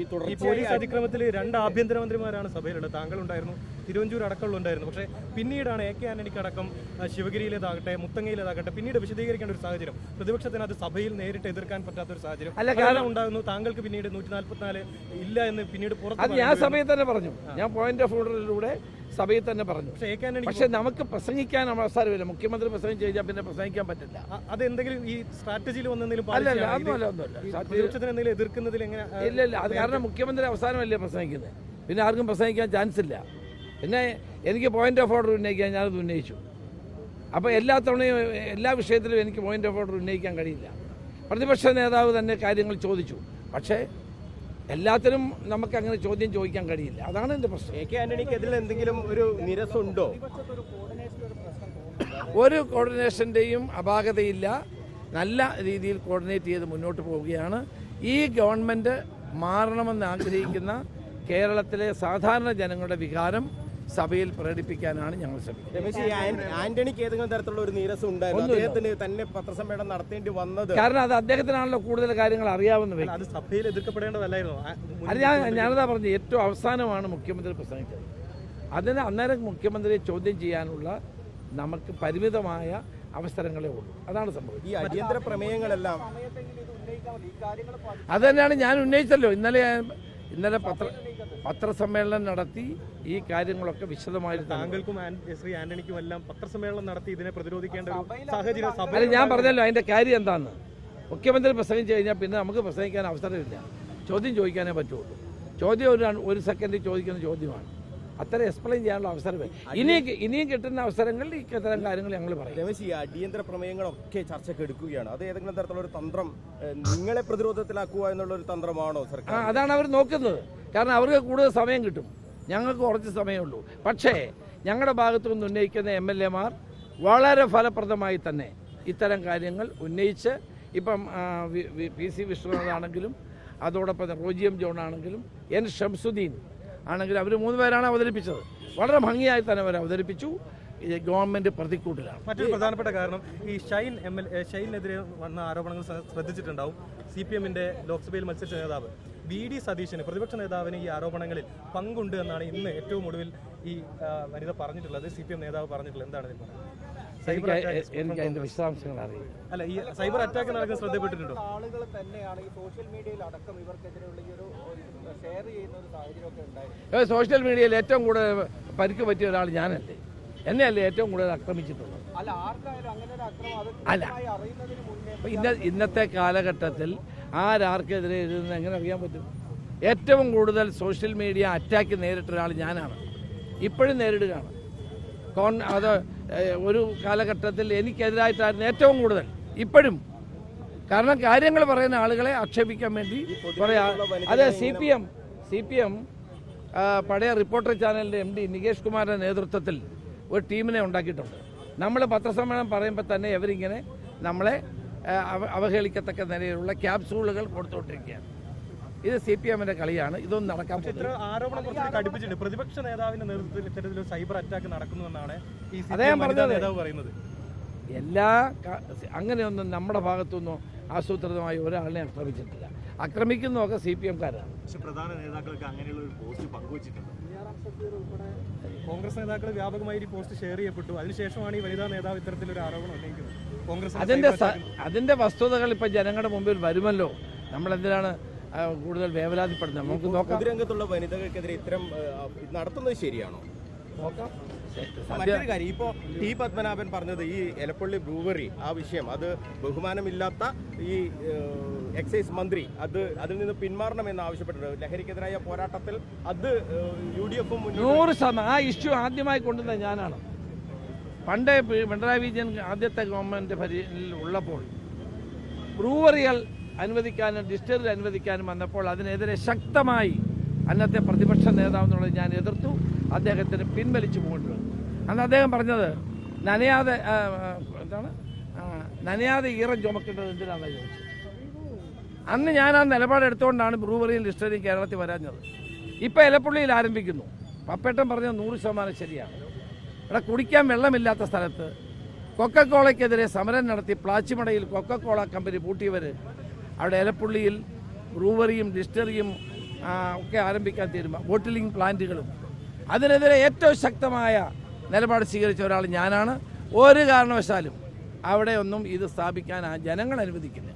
ഈ പോലീസ് അതിക്രമത്തിൽ രണ്ട് ആഭ്യന്തരമന്ത്രിമാരാണ് സഭയിലുള്ളത്. താങ്കൾ ഉണ്ടായിരുന്നു തിരുവഞ്ചൂർ അടക്കമുള്ള ഉണ്ടായിരുന്നു പക്ഷേ പിന്നീടാണ് എ കെ ആന്റണിക്ക് അടക്കം ശിവഗിരിയിലേതാകട്ടെ മുത്തങ്ങയിലേതാകട്ടെ പിന്നീട് വിശദീകരിക്കേണ്ട ഒരു സാഹചര്യം. പ്രതിപക്ഷത്തിന് അത് സഭയിൽ നേരിട്ട് എതിർക്കാൻ പറ്റാത്ത ഒരു സാഹചര്യം. അല്ല, കാരണം ഉണ്ടാകുന്നു. താങ്കൾക്ക് പിന്നീട് നൂറ്റി നാല്പത്തിനാല് ഇല്ല എന്ന് പിന്നീട് പുറത്ത് ഞാൻ സമയത്ത് തന്നെ പറഞ്ഞു. ഞാൻ പോയിന്റ് ഓഫ് ഓർഡറിലൂടെ സഭയിൽ തന്നെ പറഞ്ഞു. പക്ഷേ നമുക്ക് പ്രസംഗിക്കാൻ അവസരമില്ല. മുഖ്യമന്ത്രി പ്രസംഗിച്ചു കഴിഞ്ഞാൽ പിന്നെ പ്രസംഗിക്കാൻ പറ്റില്ല. അത് എന്തെങ്കിലും ഈ സ്ട്രാറ്റജിയിൽ വന്നെങ്കിലും? അതൊന്നുമല്ല ഒന്നുമല്ല എതിർക്കുന്നതിൽ എങ്ങനെ ഇല്ല ഇല്ല അത് കാരണം മുഖ്യമന്ത്രി അവസാനമല്ലേ പ്രസംഗിക്കുന്നത് പിന്നെ ആർക്കും പ്രസംഗിക്കാൻ ചാൻസ് ഇല്ല പിന്നെ എനിക്ക് പോയിന്റ് ഓഫ് ഓർഡർ ഉന്നയിക്കാൻ ഞാനത് ഉന്നയിച്ചു. അപ്പോൾ എല്ലാ തവണയും എല്ലാ വിഷയത്തിലും എനിക്ക് പോയിന്റ് ഓഫ് ഓർഡർ ഉന്നയിക്കാൻ കഴിയില്ല. പ്രതിപക്ഷ നേതാവ് തന്നെ കാര്യങ്ങൾ ചോദിച്ചു. പക്ഷേ എല്ലാത്തിനും നമുക്ക് അങ്ങനെ ചോദ്യം ചോദിക്കാൻ കഴിയില്ല. അതാണ് എന്റെ പ്രശ്നം. എ കെ ആന്റണിക്കെതിരെ എന്തെങ്കിലും ഒരു നിരസുണ്ടോ? ഒരു കോർഡിനേഷന്റെയും അപാകതയില്ല. നല്ല രീതിയിൽ കോർഡിനേറ്റ് ചെയ്ത് മുന്നോട്ട് പോവുകയാണ്. ഈ ഗവൺമെന്റ് മാറണമെന്ന് ആഗ്രഹിക്കുന്ന കേരളത്തിലെ സാധാരണ ജനങ്ങളുടെ വികാരം സഭയിൽ പ്രകടിപ്പിക്കാനാണ് ഞങ്ങൾ ശ്രമിക്കുന്നത്. ആന്റണിക്ക് ഏതെങ്കിലും തരത്തിലുള്ള ഒരു നീരസം ഉണ്ടായിരുന്നു? അദ്ദേഹത്തിന് തന്നെ പത്രസമ്മേളനം നടത്തേണ്ടി വന്നത്? കാരണം അത് അദ്ദേഹത്തിനാണല്ലോ കൂടുതൽ കാര്യങ്ങൾ അറിയാവുന്ന വ്യക്തി. അത് സഭയിൽ എതിർക്കപ്പെടേണ്ടതല്ലായിരുന്നു അത് ഞാൻ ഞാനതാ പറഞ്ഞു ഏറ്റവും അവസാനമാണ് മുഖ്യമന്ത്രി പ്രസംഗിച്ചത്. അതിന് അന്നേരം മുഖ്യമന്ത്രിയെ ചോദ്യം ചെയ്യാനുള്ള നമുക്ക് പരിമിതമായ അവസരങ്ങളേ ഉള്ളൂ. അതാണ് സംഭവം ഈ അടിയന്തര പ്രമേയങ്ങളെല്ലാം അത് തന്നെയാണ് ഞാൻ ഉന്നയിച്ചല്ലോ. ഇന്നലെ ഇന്നലെ പത്ര പത്രസമ്മേളനം നടത്തി ഈ കാര്യങ്ങളൊക്കെ വിശദമായിട്ട് താങ്കൾക്കും ശ്രീ ആന്റണിക്കും എല്ലാം പത്രസമ്മേളനം നടത്തി ഇതിനെ പ്രതിരോധിക്കേണ്ട ഒരു സാഹചര്യം അല്ല ഞാൻ പറഞ്ഞല്ലോ അതിന്റെ കാര്യം എന്താന്ന്. മുഖ്യമന്ത്രി പ്രസംഗിച്ചു കഴിഞ്ഞാൽ പിന്നെ നമുക്ക് പ്രസംഗിക്കാൻ അവസരമില്ല. ചോദ്യം ചോദിക്കാനേ പറ്റുള്ളൂ. ചോദ്യം ഒരു ഒരു സെക്കൻഡിൽ ചോദിക്കുന്ന ചോദ്യമാണ്. അത്ര എക്സ്പ്ലെയിൻ ചെയ്യാനുള്ള അവസരമേ. ഇനി ഇനിയും കിട്ടുന്ന അവസരങ്ങളിൽ ഇത്തരം കാര്യങ്ങൾ ഞങ്ങൾ പറയും. രമേശ് ഈ അടിയന്തര പ്രമേയങ്ങളൊക്കെ ചർച്ചയ്ക്ക് എടുക്കുകയാണ്. അത് ഏതെങ്കിലും തരത്തിലുള്ള ഒരു തന്ത്രം നിങ്ങളെ പ്രതിരോധത്തിലാക്കുക എന്നുള്ള ഒരു തന്ത്രമാണോ സർക്കാർ? അതാണ് അവർ നോക്കുന്നത്. കാരണം അവർക്ക് കൂടുതൽ സമയം കിട്ടും. ഞങ്ങൾക്ക് കുറച്ച് സമയമുള്ളൂ പക്ഷേ ഞങ്ങളുടെ ഭാഗത്തു നിന്ന് ഉന്നയിക്കുന്ന എം എൽ എമാർ വളരെ ഫലപ്രദമായി തന്നെ ഇത്തരം കാര്യങ്ങൾ ഉന്നയിച്ച് ഇപ്പം പി സി വിശ്വനാഥാണെങ്കിലും അതോടൊപ്പം റോജിയം റോജി എം ജോൺ ആണെങ്കിലും എൻ ഷംസുദ്ദീൻ ആണെങ്കിലും അവർ മൂന്ന് പേരാണ് അവതരിപ്പിച്ചത്. വളരെ ഭംഗിയായി തന്നെ അവർ അവതരിപ്പിച്ചു ഈ ഗവൺമെന്റ് പ്രതിക്കൂട്ടിലാണ്. മറ്റൊരു പ്രധാനപ്പെട്ട കാരണം ഈ ഷൈൻ എം എൽ ഷൈനെതിരെ വന്ന ആരോപണങ്ങൾ ശ്ര- ശ്രദ്ധിച്ചിട്ടുണ്ടാവും. സി പി എമ്മിന്റെ ലോക്സഭയിൽ മത്സരിച്ച നേതാവ് വി ഡി സതീശന് പ്രതിപക്ഷ നേതാവിന് ഈ ആരോപണങ്ങളിൽ പങ്കുണ്ട് എന്നാണ് ഇന്ന് ഏറ്റവും ഒടുവിൽ ഈ വനിത പറഞ്ഞിട്ടുള്ളത്. സി പി എം നേതാവ് പറഞ്ഞിട്ടുള്ളത്. എന്താണ് ഇതിൽ പറയുന്നത്? സൈബർ എനിക്ക് അതിന്റെ വിശദാംശങ്ങൾ അറിയില്ല. അല്ല ഈ സൈബർ അറ്റാക്ക് നടക്കുന്ന ശ്രദ്ധപ്പെട്ടിട്ടുണ്ടോ ആളുകൾ തന്നെയാണ് ഈ സോഷ്യൽ മീഡിയയിൽ അടക്കം ഇവർക്കെതിരെയുള്ള ഈ ഒരു ഷെയർ ചെയ്യുന്ന ഒരു സാഹചര്യമൊക്കെ ഉണ്ടായിരുന്നു. സോഷ്യൽ മീഡിയയിൽ ഏറ്റവും കൂടുതൽ പരിക്ക് പറ്റിയ ഒരാൾ ഞാനല്ലേ? എന്നെയല്ലേ ഏറ്റവും കൂടുതൽ ആക്രമിച്ചിട്ടുള്ളത്? അല്ല ഇന്ന ഇന്നത്തെ കാലഘട്ടത്തിൽ ആരാർക്കെതിരെ എഴുതുന്നത് എങ്ങനെ അറിയാൻ പറ്റും? ഏറ്റവും കൂടുതൽ സോഷ്യൽ മീഡിയ അറ്റാക്ക് നേരിട്ട ഒരാൾ ഞാനാണ്. ഇപ്പോഴും നേരിടുകയാണ്. കോൺ അത് ഒരു കാലഘട്ടത്തിൽ എനിക്കെതിരായിട്ടായിരുന്നു ഏറ്റവും കൂടുതൽ. ഇപ്പോഴും. കാരണം കാര്യങ്ങൾ പറയുന്ന ആളുകളെ ആക്ഷേപിക്കാൻ വേണ്ടി പറയാ അത് C P M C P M പഴയ റിപ്പോർട്ടർ ചാനലിന്റെ എം ഡി നികേഷ് കുമാറിന്റെ നേതൃത്വത്തിൽ ഒരു ടീമിനെ ഉണ്ടാക്കിയിട്ടുണ്ട്. നമ്മൾ പത്രസമ്മേളനം പറയുമ്പോൾ തന്നെ ഇവരിങ്ങനെ നമ്മളെ അവഹേളിക്കത്തക്ക നിലയിലുള്ള ക്യാപ്സൂളുകൾ കൊടുത്തുകൊണ്ടിരിക്കുകയാണ് ഇത് സി പി എമ്മിന്റെ കളിയാണ്. ഇതൊന്നും നടക്കാൻ ആരോപണം കുറച്ച് കടുപ്പിച്ചിട്ടുണ്ട്. പ്രതിപക്ഷ നേതാവിന്റെ നേതൃത്വത്തിൽ ഇത്തരത്തിലൊരു സൈബർ അറ്റാക്ക് നടക്കുന്നുവെന്നാണ് ഈ അദ്ദേഹം പറഞ്ഞത്. എല്ലാ അങ്ങനെയൊന്നും നമ്മുടെ ഭാഗത്തുനിന്നും ആസൂത്രിതമായി ഒരാളിനെ ആക്രമിച്ചിട്ടില്ല. ആക്രമിക്കുന്നതൊക്കെ സി പി എംകാരാണ്. പക്ഷെ പ്രധാന നേതാക്കൾക്ക് അങ്ങനെയുള്ള ഒരു പോസ്റ്റ് പങ്കുവച്ചിട്ടുണ്ട്. കോൺഗ്രസ് നേതാക്കൾ വ്യാപകമായി ഈ പോസ്റ്റ് ഷെയർ ചെയ്യപ്പെട്ടു. അതിനുശേഷമാണ് ഈ വനിതാ നേതാവ് ഇത്തരത്തിലൊരു ആരോപണം ഉന്നയിക്കുന്നത്. കോൺഗ്രസ് അതിന്റെ അതിന്റെ വസ്തുതകൾ ഇപ്പൊ ജനങ്ങളുടെ മുമ്പിൽ വരുമല്ലോ? നമ്മൾ എന്തിനാണ് കൂടുതൽ വേവലാതിപ്പെടുന്നത്? നമുക്ക് നോക്കാം. രംഗത്തുള്ള വനിതകൾക്കെതിരെ ഇത്തരം നടത്തുന്നത് ശരിയാണോ? നോക്കാം. മറ്റൊരു കാര്യം ഇപ്പോ ടി പത്മനാഭൻ പറഞ്ഞത് ഈ എലപ്പള്ളി ബ്രൂവറി ആ വിഷയം അത് ബഹുമാനമില്ലാത്ത ഈ എക്സൈസ് മന്ത്രി അത് അതിൽ നിന്ന് പിന്മാറണമെന്ന് ആവശ്യപ്പെട്ടിട്ടുണ്ട്. ലഹരിക്കെതിരായ പോരാട്ടത്തിൽ അത് യു ഡി എഫും നൂറ് ശതമാനം ആ ഇഷ്യൂ ആദ്യമായി കൊണ്ടുവന്ന ഞാനാണ്. പണ്ട് പിണറായി വിജയൻ ആദ്യത്തെ ഗവൺമെന്റ് പരിയിൽ ഉള്ളപ്പോൾ ബ്രൂവറികൾ അനുവദിക്കാനും ഡിസ്റ്ററി അനുവദിക്കാനും വന്നപ്പോൾ അതിനെതിരെ ശക്തമായി അന്നത്തെ പ്രതിപക്ഷ നേതാവ് എന്നുള്ളത് ഞാൻ എതിർത്തു. അദ്ദേഹത്തിന് പിൻവലിച്ചു പോകേണ്ടി വന്നു. അന്ന് അദ്ദേഹം പറഞ്ഞത് നനയാതെ എന്താണ്? നനയാതെ ഈറം ചുമക്കേണ്ടത് എന്തിനാണെന്ന് ചോദിച്ചത്? അന്ന് ഞാൻ ആ നിലപാടെടുത്തുകൊണ്ടാണ് ബ്രൂവറിയും ലിസ്റ്ററിയും കേരളത്തിൽ വരാഞ്ഞത്. ഇപ്പം ഇലപ്പുള്ളിയിൽ ആരംഭിക്കുന്നു. പപ്പേട്ടൻ പറഞ്ഞ നൂറ് ശതമാനം ശരിയാണ്. ഇവിടെ കുടിക്കാൻ വെള്ളമില്ലാത്ത സ്ഥലത്ത് കൊക്കക്കോളയ്ക്കെതിരെ സമരം നടത്തി പ്ലാച്ചിമടയിൽ കൊക്കക്കോള കമ്പനി പൂട്ടിയവർ അവിടെ ഇലപ്പുള്ളിയിൽ ബ്രൂവറിയും ഡിസ്റ്ററിയും ഒക്കെ ആരംഭിക്കാൻ തീരുമാനം ബോട്ടിലിംഗ് പ്ലാന്റുകളും അതിനെതിരെ ഏറ്റവും ശക്തമായ നിലപാട് സ്വീകരിച്ച ഒരാൾ ഞാനാണ്. ഒരു കാരണവശാലും അവിടെ ഒന്നും ഇത് സ്ഥാപിക്കാൻ ആ ജനങ്ങൾ അനുവദിക്കില്ല